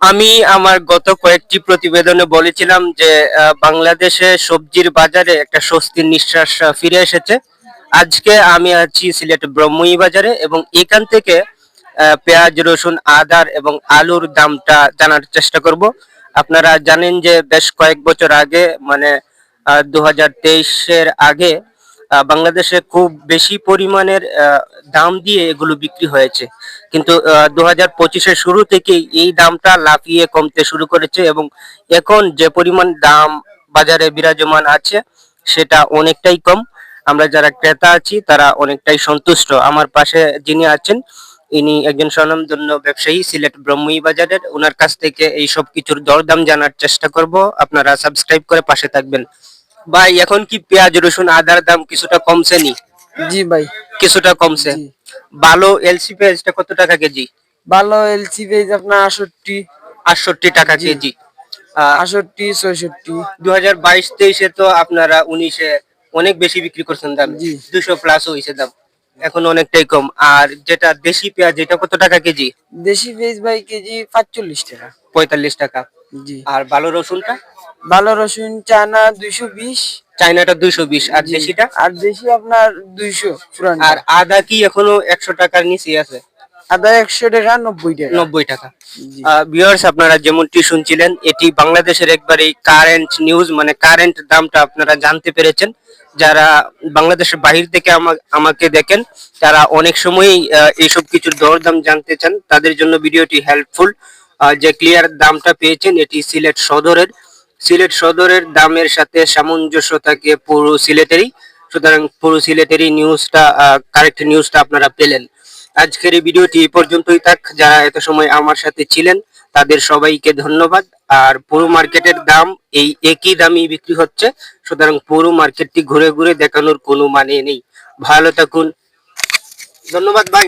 আমি আমার গত কয়েকটি প্রতিবেদনে বলেছিলাম যে বাংলাদেশে সবজির বাজারে একটা স্বস্তির নিঃশ্বাস ফিরে এসেছে। আজকে আমি আছি সিলেট ব্রহ্মই বাজারে এবং এখান থেকে পেঁয়াজ, রসুন, আদার এবং আলুর দামটা জানার চেষ্টা করব। আপনারা জানেন যে বেশ কয়েক বছর আগে মানে দু হাজার আগে বাংলাদেশে খুব বেশি পরিমাণের দাম দিয়ে এগুলো বিক্রি হয়েছে। কিন্তু দু হাজার শুরু থেকেই এই দামটা লাফিয়ে কমতে শুরু করেছে এবং এখন যে পরিমাণ দাম বাজারে বিরাজমান আছে, সেটা অনেকটাই কম। আমরা যারা ক্রেতা আছি, তারা অনেকটাই সন্তুষ্ট। আমার পাশে যিনি আছেন, ইনি একজন স্বনামধন্য ব্যবসায়ী, সিলেট ব্রহ্মই বাজারের। ওনার কাছ থেকে এই সব কিছুর দরদাম জানার চেষ্টা করব। আপনারা সাবস্ক্রাইব করে পাশে থাকবেন। ভাই এখন কি পেঁয়াজ রসুন আদার দাম কিছুটা কমছে নি? জি ভাই। কিছুটা কমছে। জি। ভালো এলসি পেঁয়াজটা কত টাকা কেজি? ভালো এলসি পেজ আপনার আষট্টি আটষট্টি টাকা জি। কেজি। আষট্টি ছয়ষট্টি। দু হাজার বাইশ তেইশে তো আপনারা উনিশে অনেক বেশি বিক্রি করছেন দাম। জি। দুশো প্লাস হয়েছে দাম। এখন অনেকটাই কম। আর যেটা দেশি পেঁয়াজ এটা কত টাকা কেজি? দেশি পেজ ভাই কেজি পাঁচচল্লিশ টাকা। পঁয়তাল্লিশ টাকা। জি। আর ভালো রসুনটা? ভালো রসুন চানা দুইশো বিশ। চাইনাটা দুইশো বিশ আর দেশিটা? আর দেশি আপনার দুইশো আর আদা কি এখনও একশো টাকার নিচে আছে? আদা একশো টাকা নব্বই টাকা। নব্বই টাকা। ভিউয়ার্স আপনারা যেমনটি শুনছিলেন এটি বাংলাদেশের একবারে কারেন্ট নিউজ মানে কারেন্ট দামটা আপনারা জানতে পেরেছেন। যারা বাংলাদেশের বাহির থেকে আমা- আমাকে দেখেন তারা অনেক সময়ই এইসব কিছুর দরদাম জানতে চান। তাদের জন্য ভিডিওটি হেল্পফুল যে ক্লিয়ার দামটা পেয়েছেন এটি সিলেট সদরের। সিলেট সদরের দামের সাথে সামঞ্জস্য থাকে পুরো সিলেটেরই। সুতরাং পুরো সিলেটেরই নিউজটা কারেক্ট নিউজটা আপনারা পেলেন। আজকের এই ভিডিওটি এই পর্যন্তই থাক। যারা এত সময় আমার সাথে ছিলেন, তাদের সবাইকে ধন্যবাদ। আর পুরো মার্কেটের দাম এই একই দামই বিক্রি হচ্ছে। সুতরাং পুরো মার্কেটটি ঘুরে ঘুরে দেখানোর কোনো মানে নেই। ভালো থাকুন। ধন্যবাদ ভাই